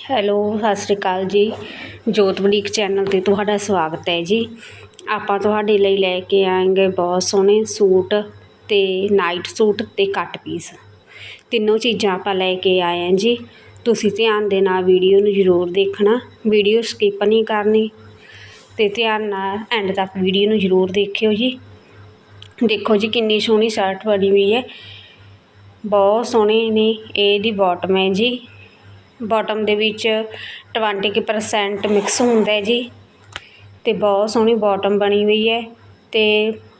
Hello, ਸਤਿ ਸ਼੍ਰੀ ਅਕਾਲ ਜੀ। ਜੋਤ ਬੁਟੀਕ ਚੈਨਲ 'ਤੇ ਤੁਹਾਡਾ ਸਵਾਗਤ ਹੈ ਜੀ। ਆਪਾਂ ਤੁਹਾਡੇ ਲਈ ਲੈ ਕੇ ਆਏਂਗੇ ਬਹੁਤ ਸੋਹਣੇ ਸੂਟ ਅਤੇ ਨਾਈਟ ਸੂਟ ਅਤੇ ਕੱਟ ਪੀਸ। ਤਿੰਨੋਂ ਚੀਜ਼ਾਂ ਆਪਾਂ ਲੈ ਕੇ ਆਏ ਹਾਂ ਜੀ। ਤੁਸੀਂ ਧਿਆਨ ਦੇ ਨਾਲ ਵੀਡੀਓ ਨੂੰ ਜ਼ਰੂਰ ਦੇਖਣਾ, ਵੀਡੀਓ ਸਕਿਪ ਨਹੀਂ ਕਰਨੀ ਅਤੇ ਧਿਆਨ ਨਾਲ ਐਂਡ ਤੱਕ ਵੀਡੀਓ ਨੂੰ ਜ਼ਰੂਰ ਦੇਖਿਓ ਜੀ। ਦੇਖੋ ਜੀ ਕਿੰਨੀ ਸੋਹਣੀ ਸ਼ਰਟ ਬਣੀ ਹੋਈ ਹੈ। ਬਹੁਤ ਸੋਹਣੇ ਨੇ ਇਹਦੀ ਬਾਟਮ ਹੈ ਜੀ। ਬਾਟਮ ਦੇ ਵਿੱਚ 20% ਮਿਕਸ ਹੁੰਦਾ ਹੈ ਜੀ। ਤੇ ਬਹੁਤ ਸੋਹਣੀ ਬਾਟਮ ਬਣੀ ਹੋਈ ਹੈ। ਤੇ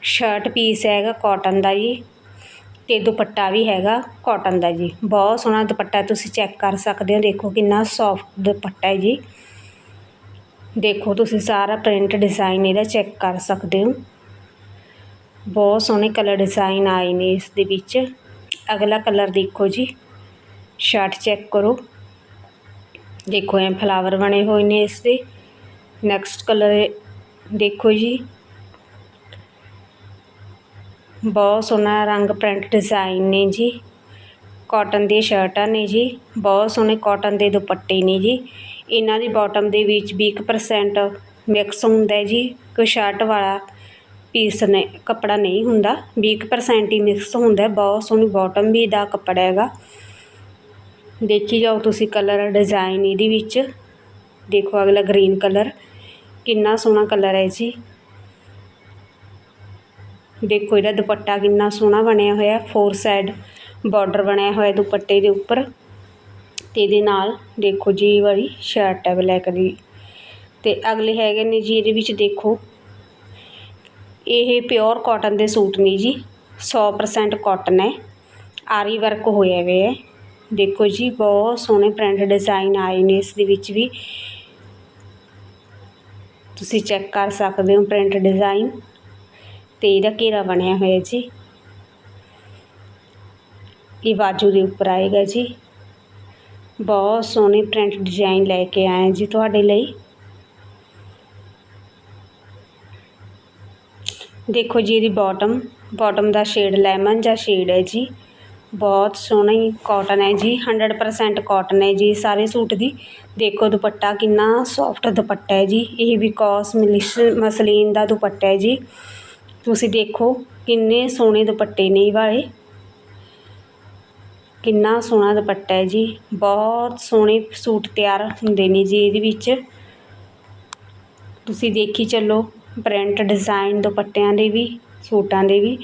ਸ਼ਰਟ ਪੀਸ ਹੈਗਾ ਕਾਟਨ ਦਾ ਜੀ। ਤੇ ਦੁਪੱਟਾ ਵੀ ਹੈਗਾ ਕਾਟਨ ਦਾ ਜੀ। ਬਹੁਤ ਸੋਹਣਾ ਦੁਪੱਟਾ ਤੁਸੀਂ ਚੈੱਕ ਕਰ ਸਕਦੇ ਹੋ। ਦੇਖੋ ਕਿੰਨਾ ਸੌਫਟ ਦੁਪੱਟਾ ਹੈ ਜੀ। ਦੇਖੋ ਤੁਸੀਂ ਸਾਰਾ ਪ੍ਰਿੰਟ ਡਿਜ਼ਾਈਨ ਇਹਦਾ ਚੈੱਕ ਕਰ ਸਕਦੇ ਹੋ। ਬਹੁਤ ਸੋਹਣੇ ਕਲਰ ਡਿਜ਼ਾਈਨ ਆਏ ਨੇ ਇਸ ਦੇ ਵਿੱਚ। ਅਗਲਾ ਕਲਰ ਦੇਖੋ ਜੀ। ਸ਼ਰਟ ਚੈੱਕ ਕਰੋ। ਦੇਖੋ, ਐ ਫਲਾਵਰ ਬਣੇ ਹੋਏ ਨੇ ਇਸ ਦੇ। ਨੈਕਸਟ ਕਲਰ ਦੇਖੋ ਜੀ। ਬਹੁਤ ਸੋਹਣਾ ਰੰਗ ਪ੍ਰਿੰਟ ਡਿਜ਼ਾਈਨ ਨੇ ਜੀ। ਕਾਟਨ ਦੀਆਂ ਸ਼ਰਟਾਂ ਨੇ ਜੀ। ਬਹੁਤ ਸੋਹਣੇ ਕਾਟਨ ਦੇ ਦੁਪੱਟੇ ਨੇ ਜੀ। ਇਹਨਾਂ ਦੀ ਬਾਟਮ ਦੇ ਵਿੱਚ 20% ਮਿਕਸ ਹੁੰਦਾ ਜੀ। ਕੋਈ ਸ਼ਰਟ ਵਾਲਾ ਪੀਸ ਨੇ, ਕੱਪੜਾ ਨਹੀਂ ਹੁੰਦਾ। 20% ਹੀ ਮਿਕਸ ਹੁੰਦਾ ਬਹੁਤ ਸੋਹਣੀ ਬਾਟਮ ਵੀ ਦਾ ਕੱਪੜਾ ਹੈਗਾ। ਦੇਖੀ ਜਾਓ ਤੁਸੀਂ ਕਲਰ ਡਿਜ਼ਾਈਨ ਇਹਦੇ ਵਿੱਚ। ਦੇਖੋ ਅਗਲਾ ਗ੍ਰੀਨ ਕਲਰ। ਕਿੰਨਾ ਸੋਹਣਾ ਕਲਰ ਹੈ ਜੀ। ਦੇਖੋ ਇਹਦਾ ਦੁਪੱਟਾ ਕਿੰਨਾ ਸੋਹਣਾ ਬਣਿਆ ਹੋਇਆ ਫੋਰ ਸਾਈਡ ਬਾਰਡਰ ਬਣਿਆ ਹੋਇਆ ਦੁਪੱਟੇ ਦੇ ਉੱਪਰ। ਤੇ ਇਹਦੇ ਨਾਲ ਦੇਖੋ ਜੀ ਇਹ ਵਾਲੀ ਸ਼ਰਟ ਹੈ ਬਲੈਕ ਦੀ। ਤੇ ਅਗਲੇ ਹੈਗੇ ਨੇ ਜੀ ਇਹਦੇ ਵਿੱਚ ਦੇਖੋ। ਇਹ ਪਿਓਰ ਕਾਟਨ ਦੇ ਸੂਟ ਨੇ ਜੀ। 100% ਕਾਟਨ ਹੈ। ਆਰੀ ਵਰਕ ਹੋਇਆ ਹੋਇਆ ਹੈ। ਦੇਖੋ ਜੀ, ਬਹੁਤ ਸੋਹਣੇ ਪ੍ਰਿੰਟ ਡਿਜ਼ਾਈਨ ਆਏ ਨੇ ਇਸ ਦੇ ਵਿੱਚ ਵੀ। ਤੁਸੀਂ ਚੈੱਕ ਕਰ ਸਕਦੇ ਹੋ ਪ੍ਰਿੰਟ ਡਿਜ਼ਾਈਨ ਤੇ ਇਹਦਾ ਘੇਰਾ ਬਣਿਆ ਹੋਇਆ ਜੀ। ਇਹ ਬਾਜੂ ਦੇ ਉੱਪਰ ਆਏਗਾ ਜੀ। ਬਹੁਤ ਸੋਹਣੇ ਪ੍ਰਿੰਟ ਡਿਜ਼ਾਈਨ ਲੈ ਕੇ ਆਏ ਜੀ ਤੁਹਾਡੇ ਲਈ। ਦੇਖੋ ਜੀ, ਇਹਦੀ ਬਾਟਮ ਬਾਟਮ ਦਾ ਸ਼ੇਡ ਲੈਮਨ ਜਾਂ ਸ਼ੇਡ ਹੈ ਜੀ। ਬਹੁਤ ਸੋਹਣੀ ਕੋਟਨ ਹੈ ਜੀ ਹੰਡਰਡ ਪਰਸੈਂਟ ਕੋਟਨ ਹੈ ਜੀ, ਸਾਰੇ ਸੂਟ ਦੀ। ਦੇਖੋ ਦੁਪੱਟਾ ਕਿੰਨਾ ਸੋਫਟ ਦੁਪੱਟਾ ਹੈ ਜੀ, ਇਹ ਵੀ ਕੌਸ ਮਿਲਿਸ਼, ਮਸਲੀਨ ਦਾ ਦੁਪੱਟਾ ਹੈ ਜੀ। ਤੁਸੀਂ ਦੇਖੋ ਕਿੰਨੇ ਸੋਹਣੇ ਦੁਪੱਟੇ ਨੇ ਇਹ ਵਾਲੇ। ਕਿੰਨਾ ਸੋਹਣਾ ਦੁਪੱਟਾ ਹੈ ਜੀ, ਬਹੁਤ ਸੋਹਣੇ ਸੂਟ ਤਿਆਰ ਹੁੰਦੇ ਨੇ ਜੀ ਇਹਦੇ ਵਿੱਚ। ਤੁਸੀਂ ਦੇਖੀ ਚੱਲੋ ਪ੍ਰਿੰਟ ਡਿਜ਼ਾਈਨ ਦੁਪੱਟਿਆਂ ਦੇ ਵੀ, ਸੂਟਾਂ ਦੇ ਵੀ।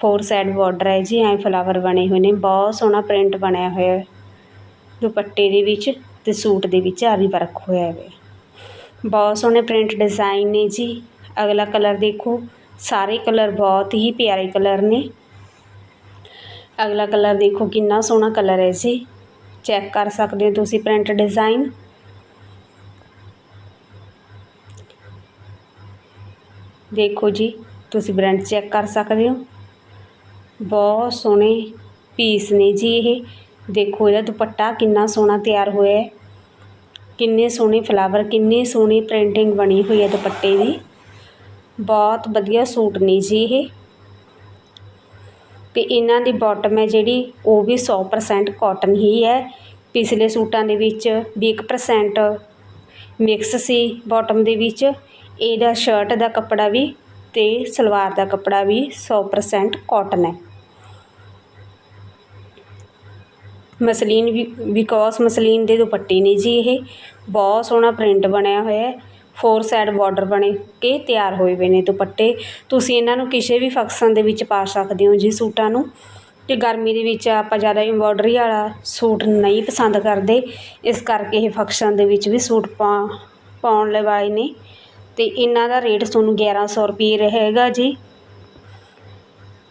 ਫੋਰ ਸਾਈਡ ਬਾਰਡਰ ਹੈ ਜੀ, ਐ ਫਲਾਵਰ ਬਣੇ ਹੋਏ ਨੇ, ਬਹੁਤ ਸੋਹਣਾ ਪ੍ਰਿੰਟ ਬਣਿਆ ਹੋਇਆ ਹੈ। ਦੁਪੱਟੇ ਦੇ ਵਿੱਚ ਤੇ ਸੂਟ ਦੇ ਵਿੱਚ ਆਰੀ ਵਰਕ ਹੋਇਆ ਹੈ। ਬਹੁਤ ਸੋਹਣੇ ਪ੍ਰਿੰਟ ਡਿਜ਼ਾਈਨ ਨੇ ਜੀ। ਅਗਲਾ ਕਲਰ ਦੇਖੋ, ਸਾਰੇ ਕਲਰ ਬਹੁਤ ਹੀ ਪਿਆਰੇ ਕਲਰ ਨੇ। ਅਗਲਾ ਕਲਰ ਦੇਖੋ ਕਿੰਨਾ ਸੋਹਣਾ ਕਲਰ ਹੈ ਜੀ। ਚੈੱਕ ਕਰ ਸਕਦੇ ਹੋ ਤੁਸੀਂ ਪ੍ਰਿੰਟ ਡਿਜ਼ਾਈਨ ਦੇਖੋ ਜੀ, ਤੁਸੀਂ ਬ੍ਰਾਂਡ ਚੈੱਕ ਕਰ ਸਕਦੇ ਹੋ। ਬਹੁਤ ਸੋਹਣੇ ਪੀਸ ਨੇ ਜੀ ਇਹ। ਦੇਖੋ, ਇਹਦਾ ਦੁਪੱਟਾ ਕਿੰਨਾ ਸੋਹਣਾ ਤਿਆਰ ਹੋਇਆ ਹੈ। ਕਿੰਨੇ ਸੋਹਣੇ ਫਲਾਵਰ ਕਿੰਨੀ ਸੋਹਣੀ ਪ੍ਰਿੰਟਿੰਗ ਬਣੀ ਹੋਈ ਹੈ ਦੁਪੱਟੇ ਦੀ। ਬਹੁਤ ਵਧੀਆ ਸੂਟ ਨੇ ਜੀ ਇਹ। ਤੇ ਇਹਨਾਂ ਦੀ ਬਾਟਮ ਹੈ ਜਿਹੜੀ, ਉਹ ਵੀ 100% ਕਾਟਨ ਹੀ ਹੈ। ਪਿਛਲੇ ਸੂਟਾਂ ਦੇ ਵਿੱਚ 20% ਮਿਕਸ ਸੀ ਬਾਟਮ ਦੇ ਵਿੱਚ। ਇਹਦਾ ਸ਼ਰਟ ਦਾ ਕੱਪੜਾ ਵੀ ਤੇ ਸਲਵਾਰ ਦਾ ਕੱਪੜਾ ਵੀ 100% ਕਾਟਨ ਹੈ। ਮਸਲੀਨ ਵੀ ਬਿਕੋਸ ਮਸਲੀਨ ਦੇ ਦੁਪੱਟੇ ਨੇ ਜੀ ਇਹ। ਬਹੁਤ ਸੋਹਣਾ ਪ੍ਰਿੰਟ ਬਣਿਆ ਹੋਇਆ ਫੋਰ ਸਾਈਡ ਬਾਰਡਰ ਬਣੇ ਕੇ ਤਿਆਰ ਹੋਏ ਹੋਏ ਨੇ ਦੁਪੱਟੇ। ਤੁਸੀਂ ਇਹਨਾਂ ਨੂੰ ਕਿਸੇ ਵੀ ਫੰਕਸ਼ਨ ਦੇ ਵਿੱਚ ਪਾ ਸਕਦੇ ਹੋ ਜੀ ਸੂਟਾਂ ਨੂੰ। ਤੇ ਗਰਮੀ ਦੇ ਵਿੱਚ ਆਪਾਂ ਜ਼ਿਆਦਾ ਐਮਬੋਡਰੀ ਵਾਲਾ ਸੂਟ ਨਹੀਂ ਪਸੰਦ ਕਰਦੇ। ਇਸ ਕਰਕੇ ਇਹ ਫੰਕਸ਼ਨ ਦੇ ਵਿੱਚ ਵੀ ਸੂਟ ਪਾ, ਪਾਉਣ ਲਈ ਵਾਲੇ ਨੇ। ਤੇ ਇਹਨਾਂ ਦਾ ਰੇਟ ਤੁਹਾਨੂੰ 1100 ਰੁਪਏ ਰਹੇਗਾ ਜੀ।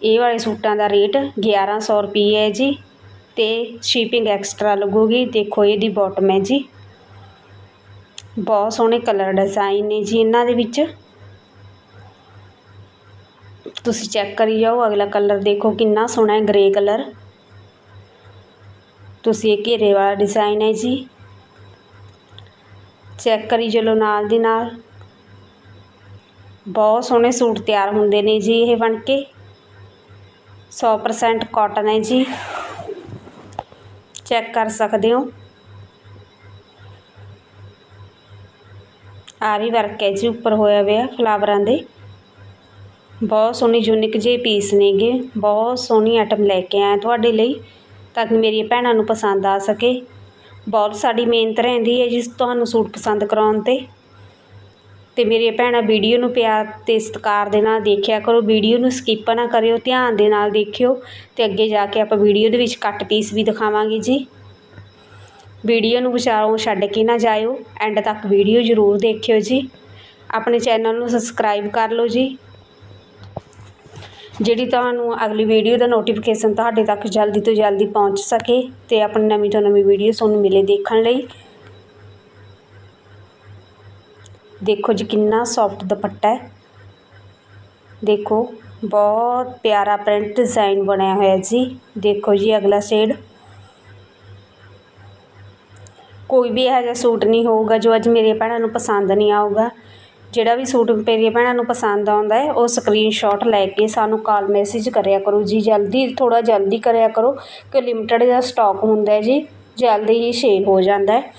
ਇਹ ਵਾਲੇ ਸੂਟਾਂ ਦਾ ਰੇਟ 1100 ਰੁਪਏ ਹੈ ਜੀ। ਅਤੇ ਸ਼ਿਪਿੰਗ ਐਕਸਟਰਾ ਲੱਗੂਗੀ। ਦੇਖੋ ਇਹਦੀ ਬੋਟਮ ਹੈ ਜੀ। ਬਹੁਤ ਸੋਹਣੇ ਕਲਰ ਡਿਜ਼ਾਈਨ ਨੇ ਜੀ ਇਹਨਾਂ ਦੇ ਵਿੱਚ। ਤੁਸੀਂ ਚੈੱਕ ਕਰੀ ਜਾਓ, ਅਗਲਾ ਕਲਰ ਦੇਖੋ ਕਿੰਨਾ ਸੋਹਣਾ ਹੈ ਗ੍ਰੇ ਕਲਰ ਤੁਸੀਂ ਇਹ ਘੇਰੇ ਵਾਲਾ ਡਿਜ਼ਾਈਨ ਹੈ ਜੀ। ਚੈੱਕ ਕਰੀ ਚਲੋ ਨਾਲ ਦੀ ਨਾਲ। ਬਹੁਤ ਸੋਹਣੇ ਸੂਟ ਤਿਆਰ ਹੁੰਦੇ ਨੇ ਜੀ ਇਹ ਬਣ ਕੇ। 100% ਕਾਟਨ ਹੈ ਜੀ। ਚੈੱਕ ਕਰ ਸਕਦੇ ਹੋ। ਆ ਵੀ ਵਰਕ ਹੈ ਜੀ, ਉੱਪਰ ਹੋਇਆ ਹੋਇਆ ਫਲਾਵਰਾਂ ਦੇ। ਬਹੁਤ ਸੋਹਣੀ ਯੂਨਿਕ ਜੇ ਪੀਸ ਨੇਗੇ ਬਹੁਤ ਸੋਹਣੀ ਆਈਟਮ ਲੈ ਕੇ ਆਇਆ ਤੁਹਾਡੇ ਲਈ, ਤਾਂ ਕਿ ਮੇਰੀ ਭੈਣਾਂ ਨੂੰ ਪਸੰਦ ਆ ਸਕੇ। ਬਹੁਤ ਸਾਡੀ ਮਿਹਨਤ ਰਹਿੰਦੀ ਹੈ ਜੀ ਤੁਹਾਨੂੰ ਸੂਟ ਪਸੰਦ ਕਰਾਉਣ ਤੇ। ਅਤੇ ਮੇਰੀਆਂ ਭੈਣਾਂ ਵੀਡੀਓ ਨੂੰ ਪਿਆਰ ਅਤੇ ਸਤਿਕਾਰ ਦੇ ਨਾਲ ਦੇਖਿਆ ਕਰੋ, ਵੀਡੀਓ ਨੂੰ ਸਕਿੱਪ ਨਾ ਕਰਿਓ, ਧਿਆਨ ਦੇ ਨਾਲ ਦੇਖਿਓ ਅਤੇ ਅੱਗੇ ਜਾ ਕੇ ਆਪਾਂ ਵੀਡੀਓ ਦੇ ਵਿੱਚ ਕੱਟ ਪੀਸ ਵੀ ਦਿਖਾਵਾਂਗੇ ਜੀ। ਵੀਡੀਓ ਨੂੰ ਵਿਚਾਰੋਂ ਛੱਡ ਕੇ ਨਾ ਜਾਇਓ ਐਂਡ ਤੱਕ ਵੀਡੀਓ ਜ਼ਰੂਰ ਦੇਖਿਓ ਜੀ। ਆਪਣੇ ਚੈਨਲ ਨੂੰ ਸਬਸਕ੍ਰਾਈਬ ਕਰ ਲਓ ਜੀ। ਜਿਹੜੀ ਤੁਹਾਨੂੰ ਅਗਲੀ ਵੀਡੀਓ ਦਾ ਨੋਟੀਫਿਕੇਸ਼ਨ ਤੁਹਾਡੇ ਤੱਕ ਜਲਦੀ ਤੋਂ ਜਲਦੀ ਪਹੁੰਚ ਸਕੇ ਅਤੇ ਆਪਣੀ ਨਵੀਂ ਤੋਂ ਨਵੀਂ ਵੀਡੀਓ ਤੁਹਾਨੂੰ ਮਿਲੇ ਦੇਖਣ ਲਈ। ਦੇਖੋ ਜੀ ਕਿੰਨਾ ਸੋਫਟ ਦੁਪੱਟਾ ਹੈ। ਦੇਖੋ, ਬਹੁਤ ਪਿਆਰਾ ਪ੍ਰਿੰਟ ਡਿਜ਼ਾਈਨ ਬਣਿਆ ਹੋਇਆ ਜੀ। ਦੇਖੋ ਜੀ ਅਗਲਾ ਸ਼ੇਡ ਕੋਈ ਵੀ ਇਹੋ ਜਿਹਾ ਸੂਟ ਨਹੀਂ ਹੋਊਗਾ ਜੋ ਅੱਜ ਮੇਰੀਆਂ ਭੈਣਾਂ ਨੂੰ ਪਸੰਦ ਨਹੀਂ ਆਊਗਾ। ਜਿਹੜਾ ਵੀ ਸੂਟ ਮੇਰੀਆਂ ਭੈਣਾਂ ਨੂੰ ਪਸੰਦ ਆਉਂਦਾ ਹੈ, ਉਹ ਸਕਰੀਨਸ਼ਾਟ ਲੈ ਕੇ ਸਾਨੂੰ ਕਾਲ ਮੈਸੇਜ ਕਰਿਆ ਕਰੋ ਜੀ। ਜਲਦੀ, ਥੋੜ੍ਹਾ ਜਲਦੀ ਕਰਿਆ ਕਰੋ ਕਿ ਲਿਮਟਿਡ ਜਿਹਾ ਸਟਾਕ ਹੁੰਦਾ ਹੈ ਜੀ। ਜਲਦੀ ਹੀ ਸੇਲ ਹੋ ਜਾਂਦਾ ਹੈ।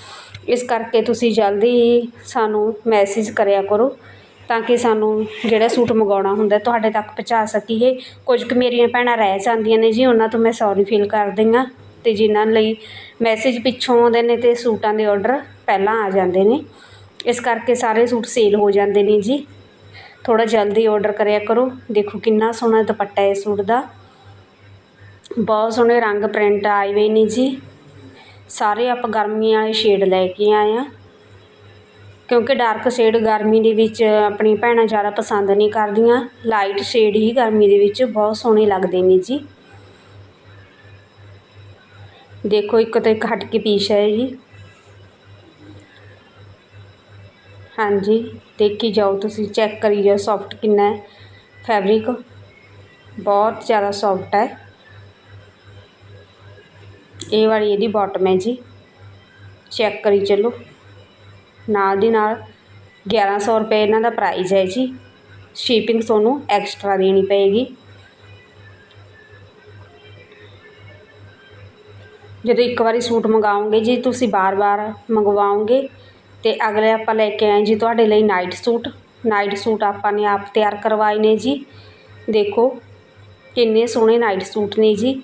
ਇਸ ਕਰਕੇ ਤੁਸੀਂ ਜਲਦੀ ਹੀ ਸਾਨੂੰ ਮੈਸੇਜ ਕਰਿਆ ਕਰੋ ਤਾਂ ਕਿ ਸਾਨੂੰ ਜਿਹੜਾ ਸੂਟ ਮੰਗਵਾਉਣਾ ਹੁੰਦਾ ਤੁਹਾਡੇ ਤੱਕ ਪਹੁੰਚਾ ਸਕੀਏ। ਕੁਝ ਕੁ ਮੇਰੀਆਂ ਭੈਣਾਂ ਰਹਿ ਜਾਂਦੀਆਂ ਨੇ ਜੀ, ਉਹਨਾਂ ਤੋਂ ਮੈਂ ਸੌਰੀ ਫੀਲ ਕਰਦੀ ਹਾਂ ਅਤੇ ਜਿਨ੍ਹਾਂ ਲਈ ਮੈਸੇਜ ਪਿੱਛੋਂ ਆਉਂਦੇ ਨੇ ਅਤੇ ਸੂਟਾਂ ਦੇ ਆਰਡਰ ਪਹਿਲਾਂ ਆ ਜਾਂਦੇ ਨੇ। ਇਸ ਕਰਕੇ ਸਾਰੇ ਸੂਟ ਸੇਲ ਹੋ ਜਾਂਦੇ ਨੇ ਜੀ। ਥੋੜ੍ਹਾ ਜਲਦੀ ਆਰਡਰ ਕਰਿਆ ਕਰੋ। ਦੇਖੋ ਕਿੰਨਾ ਸੋਹਣਾ ਦੁਪੱਟਾ ਹੈ ਸੂਟ ਦਾ। ਬਹੁਤ ਸੋਹਣੇ ਰੰਗ ਪ੍ਰਿੰਟ ਆਏ ਹੋਏ ਨੇ ਜੀ। ਸਾਰੇ ਆਪਾਂ ਗਰਮੀਆਂ ਵਾਲੇ ਸ਼ੇਡ ਲੈ ਕੇ ਆਏ ਹਾਂ ਕਿਉਂਕਿ ਡਾਰਕ ਸ਼ੇਡ ਗਰਮੀ ਦੇ ਵਿੱਚ ਆਪਣੀ ਭੈਣਾਂ ਜ਼ਿਆਦਾ ਪਸੰਦ ਨਹੀਂ ਕਰਦੀਆਂ। ਲਾਈਟ ਸ਼ੇਡ ਹੀ ਗਰਮੀ ਦੇ ਵਿੱਚ ਬਹੁਤ ਸੋਹਣੇ ਲੱਗਦੇ ਨੇ ਜੀ। ਦੇਖੋ ਇੱਕ ਤੋਂ ਇੱਕ ਹਟ ਕੇ ਪੀਸ ਹੈ ਜੀ। ਹਾਂਜੀ, ਦੇਖੀ ਜਾਓ ਤੁਸੀਂ ਚੈੱਕ ਕਰੀ ਜਾਓ ਸੌਫਟ ਕਿੰਨਾ ਹੈ। ਫੈਬਰਿਕ ਬਹੁਤ ਜ਼ਿਆਦਾ ਸੌਫਟ ਹੈ। ਇਹ ਵਾਲੀ ਇਹਦੀ ਬੋਟਮ ਹੈ ਜੀ। ਚੈੱਕ ਕਰੀ ਚੱਲੋ। ਨਾਲ ਦੀ ਨਾਲ 1100 ਰੁਪਏ ਇਹਨਾਂ ਦਾ ਪ੍ਰਾਈਜ਼ ਹੈ ਜੀ। ਸ਼ਿਪਿੰਗ ਤੁਹਾਨੂੰ ਐਕਸਟਰਾ ਦੇਣੀ ਪਏਗੀ। ਜਦੋਂ ਇੱਕ ਵਾਰੀ ਸੂਟ ਮੰਗਾਓਗੇ ਜੀ, ਤੁਸੀਂ ਬਾਰ-ਬਾਰ ਮੰਗਵਾਓਗੇ ਅਤੇ ਅਗਲੇ ਆਪਾਂ ਲੈ ਕੇ ਆਏ ਜੀ ਤੁਹਾਡੇ ਲਈ ਨਾਈਟ ਸੂਟ ਨਾਈਟ ਸੂਟ ਆਪਾਂ ਨੇ ਆਪ ਤਿਆਰ ਕਰਵਾਏ ਨੇ ਜੀ। ਦੇਖੋ, ਕਿੰਨੇ ਸੋਹਣੇ ਨਾਈਟ ਸੂਟ ਨੇ ਜੀ।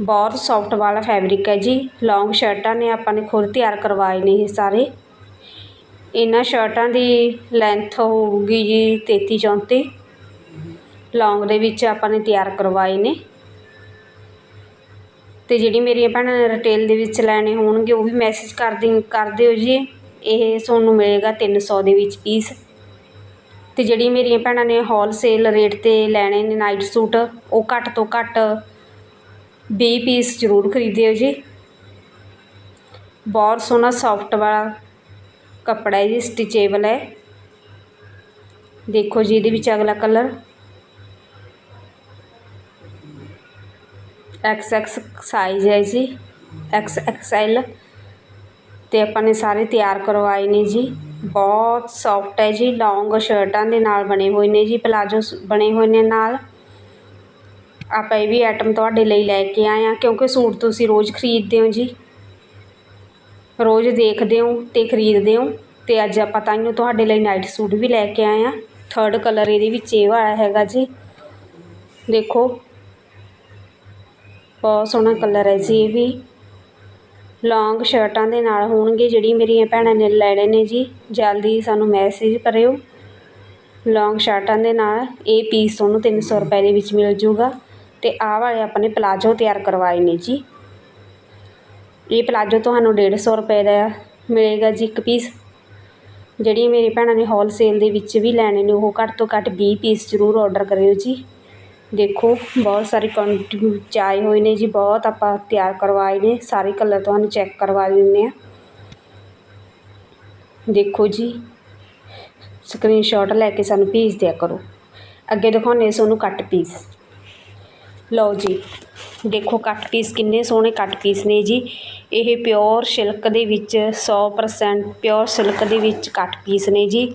ਬਹੁਤ ਸੌਫਟ ਵਾਲਾ ਫੈਬਰਿਕ ਹੈ ਜੀ। ਲੌਂਗ ਸ਼ਰਟਾਂ ਨੇ ਆਪਾਂ ਨੇ ਖੁਦ ਤਿਆਰ ਕਰਵਾਏ ਨੇ ਇਹ ਸਾਰੇ। ਇਹਨਾਂ ਸ਼ਰਟਾਂ ਦੀ ਲੈਂਥ ਹੋਊਗੀ ਜੀ ਤੇਤੀ ਚੌਂਤੀ। ਲੌਂਗ ਦੇ ਵਿੱਚ ਆਪਾਂ ਨੇ ਤਿਆਰ ਕਰਵਾਏ ਨੇ। ਅਤੇ ਜਿਹੜੀ ਮੇਰੀਆਂ ਭੈਣਾਂ ਨੇ ਰਿਟੇਲ ਦੇ ਵਿੱਚ ਲੈਣੇ ਹੋਣਗੇ, ਉਹ ਵੀ ਮੈਸੇਜ ਕਰਦੀ ਕਰ ਦਿਓ ਜੀ। ਇਹ ਤੁਹਾਨੂੰ ਮਿਲੇਗਾ ਤਿੰਨ ਸੌ ਦੇ ਵਿੱਚ ਪੀਸ ਅਤੇ ਜਿਹੜੀ ਮੇਰੀਆਂ ਭੈਣਾਂ ਨੇ ਹੋਲਸੇਲ ਰੇਟ 'ਤੇ ਲੈਣੇ ਨੇ ਨਾਈਟ ਸੂਟ ਉਹ ਘੱਟ ਤੋਂ ਘੱਟ ਵੀਹ ਪੀਸ ਜ਼ਰੂਰ ਖਰੀਦਿਓ ਜੀ। ਬਹੁਤ ਸੋਹਣਾ ਸੌਫਟ ਵਾਲਾ ਕੱਪੜਾ ਹੈ ਜੀ ਸਟਿਚੇਬਲ ਹੈ। ਦੇਖੋ ਜੀ ਇਹਦੇ ਵਿੱਚ ਅਗਲਾ ਕਲਰ ਐਕਸ ਐਕਸ ਸਾਈਜ਼ ਹੈ ਜੀ ਐਕਸ ਐਕਸ ਐਲ ਅਤੇ ਆਪਾਂ ਨੇ ਸਾਰੇ ਤਿਆਰ ਕਰਵਾਏ ਨੇ ਜੀ। ਬਹੁਤ ਸੌਫਟ ਹੈ ਜੀ ਲੌਂਗ ਸ਼ਰਟਾਂ ਦੇ ਨਾਲ ਬਣੇ ਹੋਏ ਨੇ ਜੀ ਪਲਾਜੋ ਬਣੇ ਹੋਏ ਨੇ ਨਾਲ। ਆਪਾਂ ਇਹ ਵੀ ਆਈਟਮ ਤੁਹਾਡੇ ਲਈ ਲੈ ਕੇ ਆਏ ਹਾਂ, ਕਿਉਂਕਿ ਸੂਟ ਤੁਸੀਂ ਰੋਜ਼ ਖਰੀਦਦੇ ਹੋ ਜੀ। ਰੋਜ਼ ਦੇਖਦੇ ਹੋ ਅਤੇ ਖਰੀਦਦੇ ਹੋ ਅਤੇ ਅੱਜ ਆਪਾਂ ਤਾਂ ਇਹਨੂੰ ਤੁਹਾਡੇ ਲਈ ਨਾਈਟ ਸੂਟ ਵੀ ਲੈ ਕੇ ਆਏ ਹਾਂ। ਥਰਡ ਕਲਰ ਇਹਦੇ ਵਿੱਚ ਇਹ ਵਾਲਾ ਹੈਗਾ ਜੀ। ਦੇਖੋ, ਬਹੁਤ ਸੋਹਣਾ ਕਲਰ ਹੈ ਜੀ ਇਹ ਵੀ। ਲੌਂਗ ਸ਼ਰਟਾਂ ਦੇ ਨਾਲ ਹੋਣਗੇ ਜਿਹੜੀ ਮੇਰੀਆਂ ਭੈਣਾਂ ਨੇ ਲੈਣੇ ਨੇ ਜੀ। ਜਲਦੀ ਸਾਨੂੰ ਮੈਸੇਜ ਕਰਿਓ। ਲੌਂਗ ਸ਼ਰਟਾਂ ਦੇ ਨਾਲ ਇਹ ਪੀਸ ਤੁਹਾਨੂੰ ਤਿੰਨ ਸੌ ਰੁਪਏ ਦੇ ਵਿੱਚ ਮਿਲ ਜੂਗਾ। ਅਤੇ ਆਹ ਵਾਲੇ ਆਪਾਂ ਨੇ ਪਲਾਜੋ ਤਿਆਰ ਕਰਵਾਏ ਨੇ ਜੀ। ਇਹ ਪਲਾਜੋ ਤੁਹਾਨੂੰ ਡੇਢ ਸੌ ਰੁਪਏ ਦਾ ਮਿਲੇਗਾ ਜੀ ਇੱਕ ਪੀਸ। ਜਿਹੜੀਆਂ ਮੇਰੀ ਭੈਣਾਂ ਨੇ ਹੋਲਸੇਲ ਦੇ ਵਿੱਚ ਵੀ ਲੈਣੇ ਨੇ, ਉਹ ਘੱਟ ਤੋਂ ਘੱਟ ਵੀਹ ਪੀਸ ਜ਼ਰੂਰ ਔਡਰ ਕਰਿਓ ਜੀ। ਦੇਖੋ, ਬਹੁਤ ਸਾਰੇ ਕੁਆਂਟਿਟੀ ਵਿੱਚ ਆਏ ਹੋਏ ਨੇ ਜੀ, ਬਹੁਤ ਆਪਾਂ ਤਿਆਰ ਕਰਵਾਏ ਨੇ, ਸਾਰੇ ਕਲਰ ਤੁਹਾਨੂੰ ਚੈੱਕ ਕਰਵਾ ਦਿੰਦੇ ਆ ਦੇਖੋ ਜੀ ਸਕਰੀਨਸ਼ਾਟ ਲੈ ਕੇ ਸਾਨੂੰ ਭੇਜ ਦਿਆ ਕਰੋ। ਅੱਗੇ ਦਿਖਾਉਂਦੇ ਤੁਹਾਨੂੰ ਕੱਟ ਪੀਸ। ਲਓ ਜੀ, ਦੇਖੋ ਕੱਟ ਪੀਸ ਕਿੰਨੇ ਸੋਹਣੇ ਕੱਟ ਪੀਸ ਨੇ ਜੀ। ਇਹ ਪਿਓਰ ਸਿਲਕ ਦੇ ਵਿੱਚ 100% ਪਿਓਰ ਸਿਲਕ ਦੇ ਵਿੱਚ ਕੱਟ ਪੀਸ ਨੇ ਜੀ।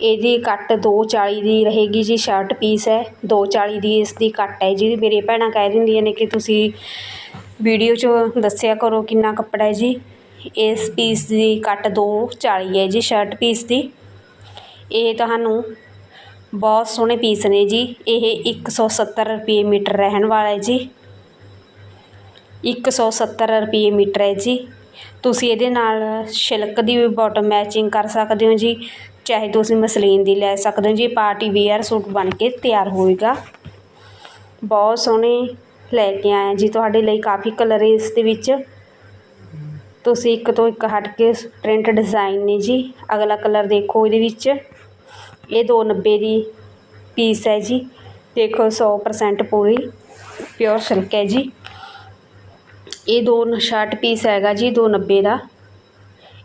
ਇਹਦੀ ਕੱਟ 240 ਦੀ ਰਹੇਗੀ ਜੀ ਸ਼ਰਟ ਪੀਸ ਹੈ। 240 ਦੀ ਇਸ ਦੀ ਕੱਟ ਹੈ ਜੀ। ਮੇਰੇ ਭੈਣਾਂ ਕਹਿ ਦਿੰਦੀਆਂ ਨੇ ਕਿ ਤੁਸੀਂ ਵੀਡੀਓ 'ਚ ਦੱਸਿਆ ਕਰੋ ਕਿੰਨਾ ਕੱਪੜਾ ਹੈ ਜੀ। ਇਸ ਪੀਸ ਦੀ ਕੱਟ 240 ਹੈ ਜੀ ਸ਼ਰਟ ਪੀਸ ਦੀ। ਇਹ ਤੁਹਾਨੂੰ ਬਹੁਤ ਸੋਹਣੇ ਪੀਸ ਨੇ ਜੀ। ਇਹ 170 ਰੁਪਏ ਮੀਟਰ ਰਹਿਣ ਵਾਲਾ ਹੈ ਜੀ। 170 ਰੁਪਏ ਮੀਟਰ ਹੈ ਜੀ। ਤੁਸੀਂ ਇਹਦੇ ਨਾਲ ਸ਼ਿਲਕ ਦੀ ਵੀ ਬਾਟਮ ਮੈਚਿੰਗ ਕਰ ਸਕਦੇ ਹੋ ਜੀ। ਚਾਹੇ ਤੁਸੀਂ ਮਸਲੀਨ ਦੀ ਲੈ ਸਕਦੇ ਹੋ ਜੀ। ਪਾਰਟੀ ਵੇਅਰ ਸੂਟ ਬਣ ਕੇ ਤਿਆਰ ਹੋਏਗਾ। ਬਹੁਤ ਸੋਹਣੇ ਲੈ ਕੇ ਆਇਆ ਜੀ। ਤੁਹਾਡੇ ਲਈ ਕਾਫੀ ਕਲਰ ਇਸ ਦੇ ਵਿੱਚ। ਤੁਸੀਂ ਇੱਕ ਤੋਂ ਇੱਕ ਹਟ ਕੇ ਪ੍ਰਿੰਟ ਡਿਜ਼ਾਈਨ ਨੇ ਜੀ। ਅਗਲਾ ਕਲਰ ਦੇਖੋ ਇਹਦੇ ਵਿੱਚ। ਇਹ ਦੋ ਨੱਬੇ ਦੀ ਪੀਸ ਹੈ ਜੀ। ਦੇਖੋ, ਸੌ ਪਰਸੈਂਟ ਪੂਰੀ ਪਿਓਰ ਸਿਲਕ ਹੈ ਜੀ। ਇਹ ਦੋ ਸ਼ਰਟ ਪੀਸ ਹੈਗਾ ਜੀ, ਦੋ ਨੱਬੇ ਦਾ।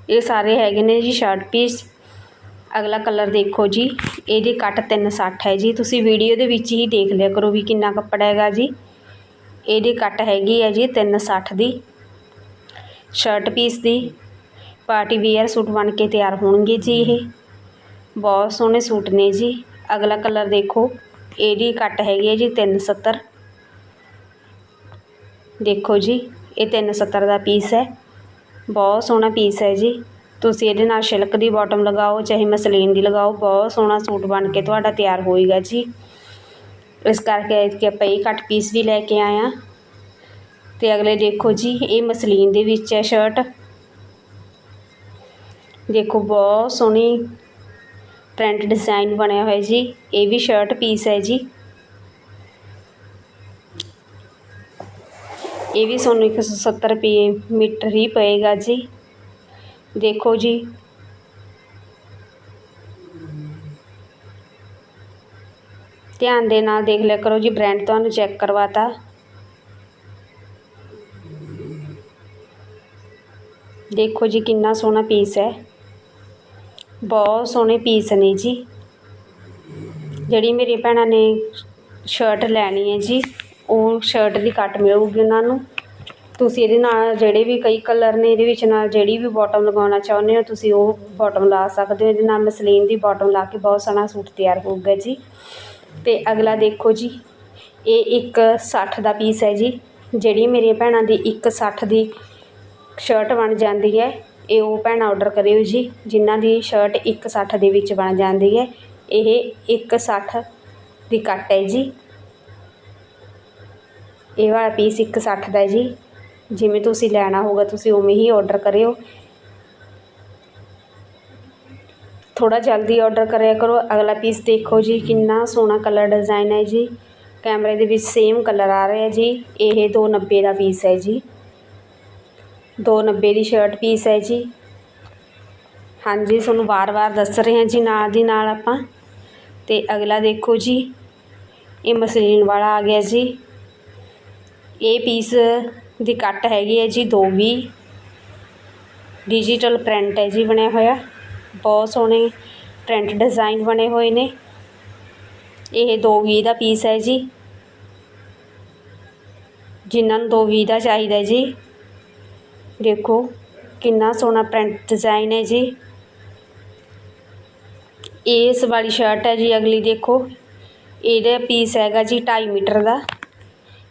ਇਹ ਸਾਰੇ ਹੈਗੇ ਨੇ ਜੀ ਸ਼ਰਟ ਪੀਸ ਅਗਲਾ ਕਲਰ ਦੇਖੋ ਜੀ, ਇਹਦੇ ਕੱਟ 360 ਹੈ ਜੀ। ਤੁਸੀਂ ਵੀਡੀਓ ਦੇ ਵਿੱਚ ਹੀ ਦੇਖ ਲਿਆ ਕਰੋ ਵੀ ਕਿੰਨਾ ਕੱਪੜਾ ਹੈਗਾ ਜੀ। ਇਹਦੀ ਕੱਟ ਹੈਗੀ ਹੈ ਜੀ 360 ਦੀ ਸ਼ਰਟ ਪੀਸ ਦੀ। ਪਾਰਟੀ ਵੇਅਰ ਸੂਟ ਬਣ ਕੇ ਤਿਆਰ ਹੋਣਗੇ ਜੀ ਇਹ। ਬਹੁਤ ਸੋਹਣੇ ਸੂਟ ਨੇ ਜੀ। ਅਗਲਾ ਕਲਰ ਦੇਖੋ। ਇਹਦੀ ਕੱਟ ਹੈਗੀ ਹੈ ਜੀ 370 ਦੇਖੋ ਜੀ, ਇਹ 370 ਦਾ ਪੀਸ ਹੈ। ਬਹੁਤ ਸੋਹਣਾ ਪੀਸ ਹੈ ਜੀ। ਤੁਸੀਂ ਇਹਦੇ ਨਾਲ ਸ਼ਿਲਕ ਦੀ ਬਾਟਮ ਲਗਾਓ, ਚਾਹੇ ਮਸਲੀਨ ਦੀ ਲਗਾਓ, ਬਹੁਤ ਸੋਹਣਾ ਸੂਟ ਬਣ ਕੇ ਤੁਹਾਡਾ ਤਿਆਰ ਹੋਏਗਾ ਜੀ। ਇਸ ਕਰਕੇ ਕਿ ਆਪਾਂ ਇਹ ਕੱਟ ਪੀਸ ਵੀ ਲੈ ਕੇ ਆਏ ਹਾਂ। ਅਤੇ ਅਗਲੇ ਦੇਖੋ ਜੀ, ਇਹ ਮਸਲੀਨ ਦੇ ਵਿੱਚ ਹੈ ਸ਼ਰਟ ਦੇਖੋ, ਬਹੁਤ ਸੋਹਣੀ ਪ੍ਰਿੰਟ ਡਿਜ਼ਾਈਨ ਬਣਿਆ ਹੋਇਆ ਜੀ। ਇਹ ਵੀ ਸ਼ਰਟ ਪੀਸ ਹੈ ਜੀ। ਇਹ ਵੀ ਤੁਹਾਨੂੰ ਇੱਕ ਸੌ ਸੱਤਰ ਰੁਪਏ ਮੀਟਰ ਹੀ ਪਏਗਾ ਜੀ। ਦੇਖੋ ਜੀ। ਧਿਆਨ ਦੇ ਨਾਲ ਦੇਖ ਲਿਆ ਕਰੋ ਜੀ ਬ੍ਰਾਂਡ ਤੁਹਾਨੂੰ ਚੈੱਕ ਕਰਵਾਤਾ। ਦੇਖੋ ਜੀ ਕਿੰਨਾ ਸੋਹਣਾ ਪੀਸ ਹੈ। ਬਹੁਤ ਸੋਹਣੇ ਪੀਸ ਨੇ ਜੀ। ਜਿਹੜੀ ਮੇਰੀ ਭੈਣਾਂ ਨੇ ਸ਼ਰਟ ਲੈਣੀ ਹੈ ਜੀ, ਉਹ ਸ਼ਰਟ ਦੀ ਕੱਟ ਮਿਲੂਗੀ ਉਹਨਾਂ ਨੂੰ। ਤੁਸੀਂ ਇਹਦੇ ਨਾਲ ਜਿਹੜੇ ਵੀ ਕਈ ਕਲਰ ਨੇ, ਇਹਦੇ ਵਿੱਚ ਨਾਲ ਜਿਹੜੀ ਵੀ ਬਾਟਮ ਲਗਾਉਣਾ ਚਾਹੁੰਦੇ ਹੋ, ਤੁਸੀਂ ਉਹ ਬਾਟਮ ਲਾ ਸਕਦੇ ਹੋ। ਇਹਦੇ ਨਾਲ ਮਸਲੀਨ ਦੀ ਬਾਟਮ ਲਾ ਕੇ ਬਹੁਤ ਸੋਹਣਾ ਸੂਟ ਤਿਆਰ ਹੋਊਗਾ ਜੀ। ਅਤੇ ਅਗਲਾ ਦੇਖੋ ਜੀ, ਇਹ ਇੱਕ 60 ਦਾ ਪੀਸ ਹੈ ਜੀ। ਜਿਹੜੀ ਮੇਰੀਆਂ ਭੈਣਾਂ ਦੀ ਇੱਕ 60 ਦੀ ਸ਼ਰਟ ਬਣ ਜਾਂਦੀ ਹੈ। ਇਹ ਉਹ ਭੈਣਾਂ ਔਡਰ ਕਰਿਓ ਜੀ ਜਿਨ੍ਹਾਂ ਦੀ ਸ਼ਰਟ ਇੱਕ ਸੱਠ ਦੇ ਵਿੱਚ ਬਣ ਜਾਂਦੀ ਹੈ। ਇਹ ਇੱਕ ਸੱਠ ਦੀ ਕੱਟ ਹੈ ਜੀ। ਇਹ ਵਾਲਾ ਪੀਸ ਇੱਕ ਸੱਠ ਦਾ ਜੀ। ਜਿਵੇਂ ਤੁਸੀਂ ਲੈਣਾ ਹੋਊਗਾ, ਤੁਸੀਂ ਉਵੇਂ ਹੀ ਔਡਰ ਕਰਿਓ। ਥੋੜਾ ਜਲਦੀ ਆਰਡਰ ਕਰਿਆ ਕਰੋ। ਅਗਲਾ ਪੀਸ ਦੇਖੋ ਜੀ, ਕਿੰਨਾ ਸੋਹਣਾ ਕਲਰ ਡਿਜ਼ਾਈਨ ਹੈ ਜੀ। ਕੈਮਰੇ ਦੇ ਵਿੱਚ ਸੇਮ ਕਲਰ ਆ ਰਿਹਾ ਜੀ। ਇਹ 290 ਦਾ ਪੀਸ ਹੈ ਜੀ। 290 ਦੀ ਸ਼ਰਟ ਪੀਸ ਹੈ ਜੀ। ਹਾਂਜੀ, ਤੁਹਾਨੂੰ ਵਾਰ-ਵਾਰ ਦੱਸ ਰਹੇ ਹਾਂ ਜੀ, ਨਾਲ ਦੀ ਨਾਲ ਆਪਾਂ। ਤੇ ਅਗਲਾ ਦੇਖੋ ਜੀ, ਇਹ ਮਸਲੀਨ ਵਾਲਾ ਆ ਗਿਆ ਜੀ। ਇਹ ਪੀਸ ਦੀ ਕੱਟ ਹੈਗੀ ਹੈ ਜੀ 220 ਡਿਜੀਟਲ ਪ੍ਰਿੰਟ ਹੈ ਜੀ, ਬਣਿਆ ਹੋਇਆ। ਬਹੁਤ ਸੋਹਣੇ ਪ੍ਰਿੰਟ ਡਿਜ਼ਾਈਨ ਬਣੇ ਹੋਏ ਨੇ। ਇਹ 220 ਦਾ ਪੀਸ ਹੈ ਜੀ। ਜਿਨ੍ਹਾਂ ਨੂੰ 220 ਦਾ ਚਾਹੀਦਾ ਜੀ। ਦੇਖੋ, ਕਿੰਨਾ ਸੋਹਣਾ ਪ੍ਰਿੰਟ ਡਿਜ਼ਾਈਨ ਹੈ ਜੀ। ਇਸ ਵਾਲੀ ਸ਼ਰਟ ਹੈ ਜੀ, ਅਗਲੀ ਦੇਖੋ। ਇਹਦਾ ਪੀਸ ਹੈਗਾ ਜੀ 2.5 ਮੀਟਰ ਦਾ।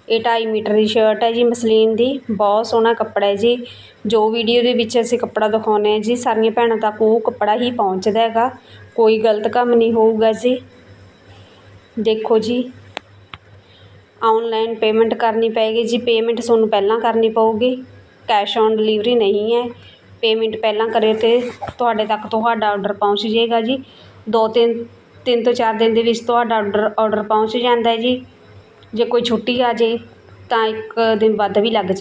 ਇਹ 2.5 ਮੀਟਰ ਦੀ ਸ਼ਰਟ ਹੈ ਜੀ, ਮਸਲੀਨ ਦੀ। ਬਹੁਤ ਸੋਹਣਾ ਕੱਪੜਾ ਹੈ ਜੀ। ਜੋ ਵੀਡੀਓ ਦੇ ਵਿੱਚ ਅਸੀਂ ਕੱਪੜਾ ਦਿਖਾਉਂਦੇ ਹਾਂ ਜੀ, ਸਾਰੀਆਂ ਭੈਣਾਂ ਤੱਕ ਉਹ ਕੱਪੜਾ ਹੀ ਪਹੁੰਚਦਾ ਹੈਗਾ। ਕੋਈ ਗਲਤ ਕੰਮ ਨਹੀਂ ਹੋਊਗਾ ਜੀ। ਦੇਖੋ ਜੀ। ਆਨਲਾਈਨ ਪੇਮੈਂਟ ਕਰਨੀ ਪਏਗੀ ਜੀ। ਪੇਮੈਂਟ ਤੁਹਾਨੂੰ ਪਹਿਲਾਂ ਕਰਨੀ ਪਊਗੀ। ਕੈਸ਼ ਔਨ ਡਿਲੀਵਰੀ ਨਹੀਂ ਹੈ। ਪੇਮੈਂਟ ਪਹਿਲਾਂ ਕਰੇ ਤੇ ਤੁਹਾਡੇ ਤੱਕ ਤੁਹਾਡਾ ਔਡਰ ਪਹੁੰਚ ਜਾਏਗਾ ਜੀ। ਦੋ ਤਿੰਨ ਤਿੰਨ ਤੋਂ ਚਾਰ ਦਿਨ ਦੇ ਵਿੱਚ ਤੁਹਾਡਾ ਔਡਰ ਔਡਰ ਪਹੁੰਚ ਜਾਂਦਾ ਹੈ ਜੀ। ਜੇ ਕੋਈ ਛੁੱਟੀ ਆ ਜਾਵੇ ਤਾਂ ਇੱਕ ਦਿਨ ਵੱਧ ਵੀ ਲੱਗ ਜਾ